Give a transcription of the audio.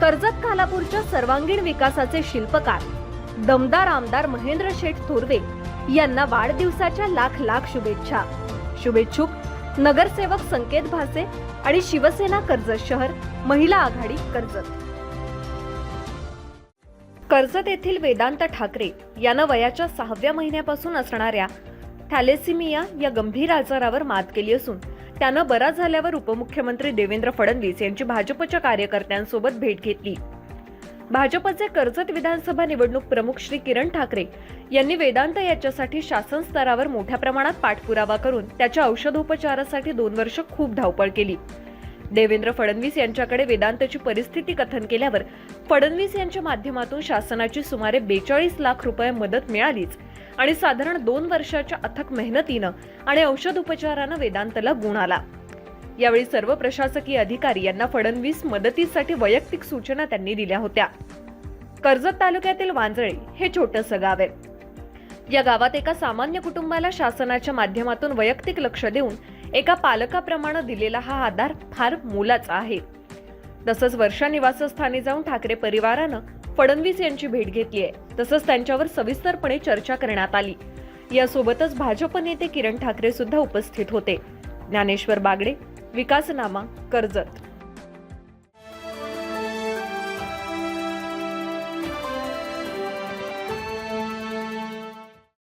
कर्जत खालापूरच्या सर्वांगीण विकासाचे शिल्पकार दमदार आमदार महेंद्र शेठ थोरवे यांना वाढदिवसाच्या लाख लाख शुभेच्छा. शुभेच्छुक नगरसेवक संकेत भासे आणि शिवसेना कर्जत शहर महिला आघाडी कर्जत. कर्जत येथील वेदांत ठाकरे यानं वयाच्या सहाव्या महिन्यापासून असणाऱ्या थॅलेसिमिया या गंभीर आजारावर मात केली असून त्यानं बरा झाल्यावर उपमुख्यमंत्री देवेंद्र फडणवीस यांची भाजपच्या कार्यकर्त्यांसोबत भेट घेतली. भाजपचे कर्जत विधानसभा निवडणूक प्रमुख श्री किरण ठाकरे यांनी वेदांत याच्यासाठी शासन स्तरावर मोठ्या प्रमाणात पाठपुरावा करून त्याच्या औषधोपचारासाठी दोन वर्ष खूप धावपळ केली. देवेंद्र फडणवीस यांच्याकडे वेदांतची परिस्थिती कथन केल्यावर फडणवीस यांच्या माध्यमातून शासनाची सुमारे बेचाळीस लाख रुपये मदत मिळालीच. आणि साधारण दोन वर्षाच्या अथक मेहनतीनं आणि औषध उपचारानं वेदांतला गुण आला. यावेळी सर्व प्रशासकीय अधिकारी यांना फडणवीस मदतीसाठी वैयक्तिक सूचना त्यांनी दिल्या होत्या. कर्जत तालुक्यातील वांजळे हे छोटंसं गाव आहे. या गावात एका सामान्य कुटुंबाला शासनाच्या माध्यमातून वैयक्तिक लक्ष देऊन एका पालकाप्रमाणे दिलेला हा आधार फार मोलाचा आहे. तसंच वर्षा निवासस्थानी जाऊन ठाकरे परिवारानं फडणवीस यांची भेट घेतली आहे. तसंच त्यांच्यावर सविस्तरपणे चर्चा करण्यात आली. यासोबतच भाजप नेते किरण ठाकरे सुद्धा उपस्थित होते. ज्ञानेश्वर बागडे विकासनामा कर्जत.